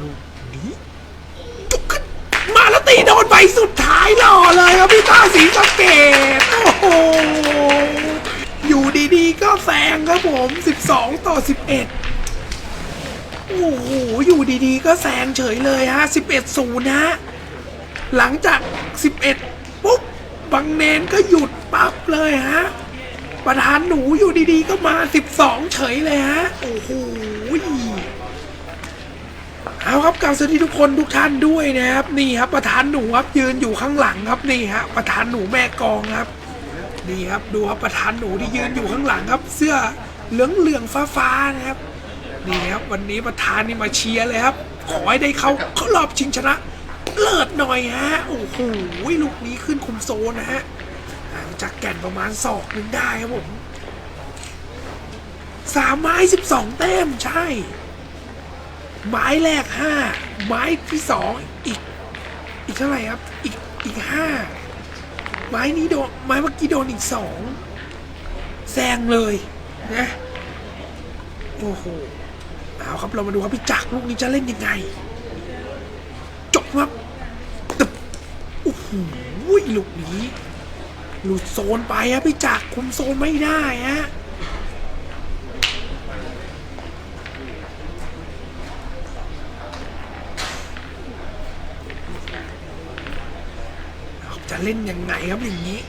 ลูกนี้มาแล้วตีโดนใบสุดท้ายหล่อเลยครับพี่ตาสีสะเกตโอ้โห อยู่ดีๆ ก็แซงครับผม 12 ต่อ 11 โอ้โห อยู่ดีๆ ก็แซงเฉยเลยฮะ 11ศูนย์ฮะหลังจาก 11 ปุ๊บ บังเนนก็หยุดปั๊บเลยฮะ ประธานหนูอยู่ดีๆ ก็มา 12 เฉยเลยฮะ โอ้โห เอาครับกล่าวสวัสดีทุกคนทุกท่านด้วยนะครับนี่ครับประธานหนูครับยืนอยู่ข้างหลังครับนี่ฮะประธานหนูแม่กองครับนี่ครับดูครับประธานหนูที่ยืนอยู่ข้างหลังครับ เสื้อเหลืองเหลืองฟ้าฟ้านะครับนี่ครับวันนี้ประธานนี่มาเชียร์เลยครับ ขอให้ได้เข้าเข้ารอบชิงชนะ เลิศหน่อยฮะโอ้โหลูกนี้ขึ้นคุมโซนนะฮะจากแก่นประมาณศอกหนึ่งได้ครับผมสามไม้สิบสองแต้มใช่ ไม้แรกห้าไม้ที่สองอีก อีกเท่าไหร่ครับ อีกอีกห้าไม้นี้โดนไม้เมื่อกี้โดนอีกสองแซงเลยนะโอ้โหเอาครับเรามาดูครับพี่จักรลูกนี้จะเล่นยังไง จบครับตึบโอ้โหลูกนี้ หลุดโซนไปครับพี่จักรคุมโซนไม่ได้ฮะ จะเล่นยังไงครับอย่างนี้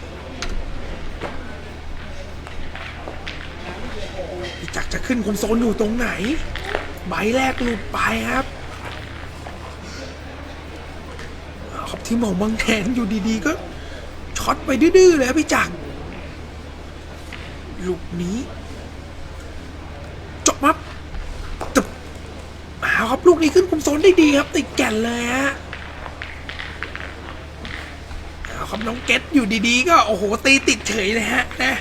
พี่จักรจะขึ้นคุมโซนอยู่ตรงไหน ใบแรกหลุดไปครับเอบที่หมองบางแขนอยู่ดีๆ ก็ช็อตไปดื้อๆเลยครับพี่จักรลูกนี้จบมับตึบเอาครับลูกนี้ขึ้นคุมโซนได้ดีครับ ติดแก่นเลยฮะ เอา ครับน้องเก็ตอยู่ดีๆ ก็โอ้โหตีติดเฉยเลยฮะนะ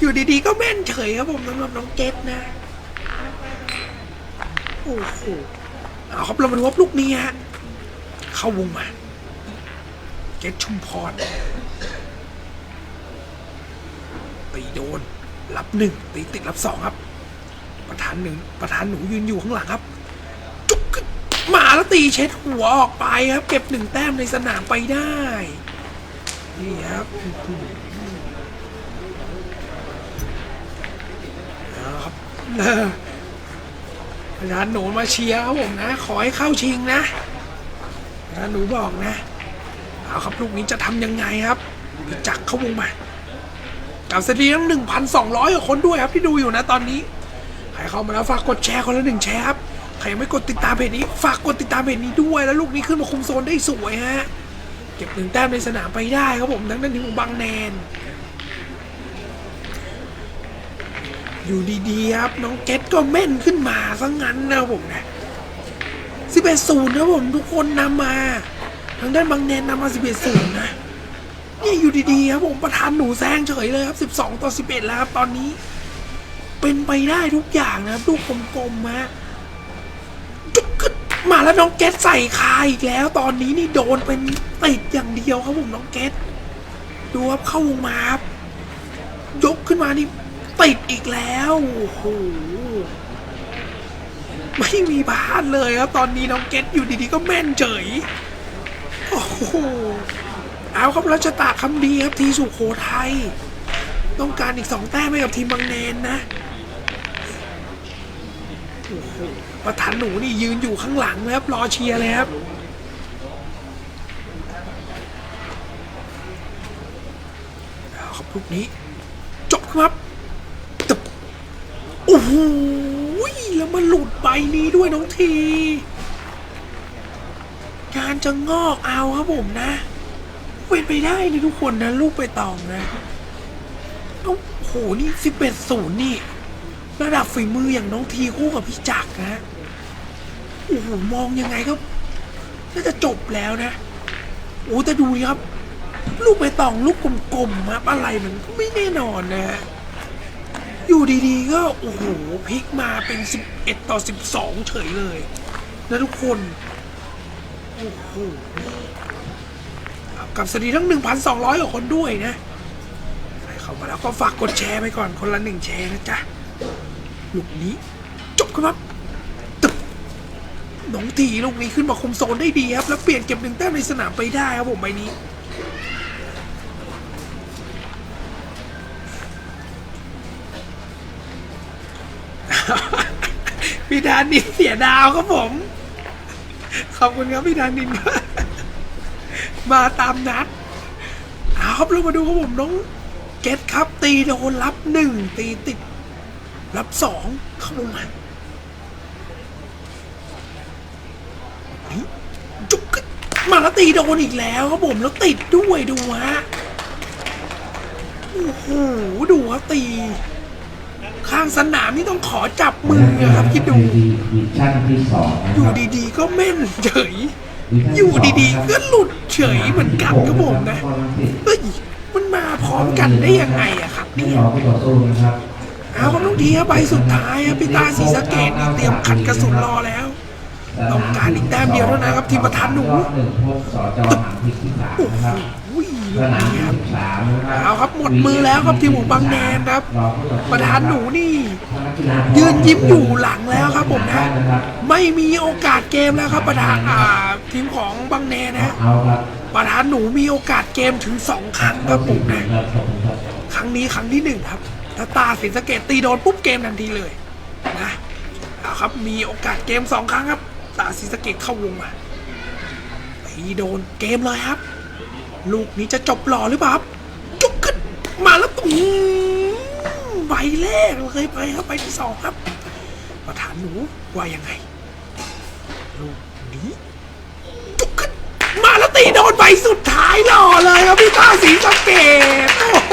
อยู่ดีๆก็แม่นเฉยครับผมสำหรับน้องเก็ตนะโอ้โหเอาครับเรามาดูว่าลูกนี้ฮะเข้าวงมาเก็ตชุมพรตีโดนรับหนึ่งตีติดรับสองครับ ประธานหนึ่งประธานหนูยืนอยู่ข้างหลังครับจุกมาแล้วตีเช็ดหัวออกไปครับ เก็บหนึ่งแต้มในสนามไปได้ นี่ครับเอาครับอาจารย์หนูมาเชียร์ครับผมนะ ขอให้เข้าชิงนะอาจารย์หนูบอกนะ เอาครับลูกนี้จะทำยังไงครับพี่จักเข้าวงมากับสตรีทั้งหนึ่งพันสองร้อยคนด้วยครับที่ดูอยู่นะตอนนี้ ใครเข้ามาแล้วฝากกดแชร์คนละหนึ่งแชร์ครับ ใครยังไม่กดติดตามเพจนี้ ฝากกดติดตามเพจนี้ด้วยแล้วลูกนี้ขึ้นมาคุมโซนได้สวยฮะ เก็บหนึ่งแต้มในสนามไปได้ครับผมทั้งนั้นถึงของบางแนน อยู่ดีๆครับ น้องเกตก็แม่นขึ้นมาซะงั้นนะครับผมนะ11ศูนย์นะครับผมทุกคนนำมา ทางด้านบางแนนนำมา11ศูนย์นะนี่อยู่ดีๆครับผมประธานหนูแซงเฉยเลยครับ12ต่อ11แล้วครับตอนนี้ เป็นไปได้ทุกอย่างนะครับลูกกลมๆมา มาแล้วน้องเกตใส่คาอีกแล้ว ตอนนี้นี่โดนเป็นติดอย่างเดียวครับผมน้องเกตดูครับเข้าวงมาครับยกขึ้นมานี่ติดอีกแล้วโอ้โหไม่มีพลาดเลยครับตอนนี้น้องเกตอยู่ดีๆก็แม่นเฉยโอ้โหเอาครับรัชตาคำดีครับทีสุโขทัยต้องการอีกสองแต้มให้กับทีมบางแนนนะ ประธานหนูนี่ยืนอยู่ข้างหลังนะครับรอเชียร์เลยครับเอาครับลูกนี้ จบครับตึบโอ้โหแล้วมันหลุดใบนี้ด้วยน้องทีการจะงอกเอาครับผมนะเป็นไปได้นะทุกคนนะ ลูกไปตองนะโอ้โหนี่สิบเอ็ดศูนย์นี่ ระดับฝีมืออย่างน้องทีคู่กับพี่จักรนะโอ้โหมองยังไงก็น่าจะจบแล้วนะโอ้แต่ดูครับ ลูกไปตองลูกกลมๆครับอะไรมันก็ไม่แน่นอนนะฮะอยู่ดีๆก็โอ้โหพลิกมาเป็น 11 ต่อ 12 เฉยเลยนะทุกคน โอ้โหกับกับสวัสดีทั้ง 1,200กว่าคนด้วยนะใครเข้ามาแล้วก็ฝากกดแชร์ไปก่อนคนละหนึ่งแชร์นะจ๊ะ ลูกนี้จบครับตึบน้องทีลูกนี้ขึ้นมาคุมโซนได้ดีครับ แล้วเปลี่ยนเก็บหนึ่งแต้มในสนามไปได้ครับผมใบนี้พี่ดานินเสียดาวครับผม ขอบคุณครับพี่ดานินมาตามนัดเอาครับเรามาดูครับผมน้องเกตครับตีโดนรับหนึ่งตีติด รับสองเข้าลงมาจุกกึ๊กมาแล้วตีโดนอีกแล้วครับผมแล้วติดด้วยดูฮะโอ้โหดูครับตี ข้างสนามนี่ต้องขอจับมืออะครับคิดดูดีดิชั่นที่สองนะอคยู่รับดีๆ ก็แม่นเฉยดิชั่นอยู่ที่สงดีๆ ก็หลุดเฉยเหมือนกันครับผมนะเฮ้ยมันมาพร้อมกันได้ยังไงอะครับไม่เนี่ย เอาครับน้องทีครับใบสุดท้ายครับพี่ตาสีสะเกตนี่เตรียมขัดกระสุนรอแล้ว ต้องการอีกแต้มเดียวเท่านั้นครับทีมประธานหนูรอบหนึ่งพบโอ้โหลูกนี้ครับเอาครับหมดมือแล้วครับทีมของบางแนนครับ ประธานหนูนี่ ยืนยิ้มอยู่หลังแล้วครับผมนะ ไม่มีโอกาสเกมแล้วครับ ประธานอ่าทีมของบางแนนนะประธานหนูมีโอกาสเกมถึงสองครั้งครับผมนะครั้งนี้ครั้งที่หนึ่งครับ ถ้าตาสินสเกตตีโดนปุ๊บเกมทันทีเลยนะเอาครับมีโอกาสเกมสองครั้งครับ ตาสินสเกตเข้าวงมาตีโดนเกมเลยครับ ลูกนี้จะจบหล่อหรือเปล่าครับจุกขึ้นมาแล้วตุ้มใบแรกเลยไปครับใบที่สองครับประธานหนูว่ายังไงลูกนี้จุกขึ้นมาแล้วตีโดนใบสุดท้ายหล่อเลยครับพี่ตาสีสเกตโอ้โห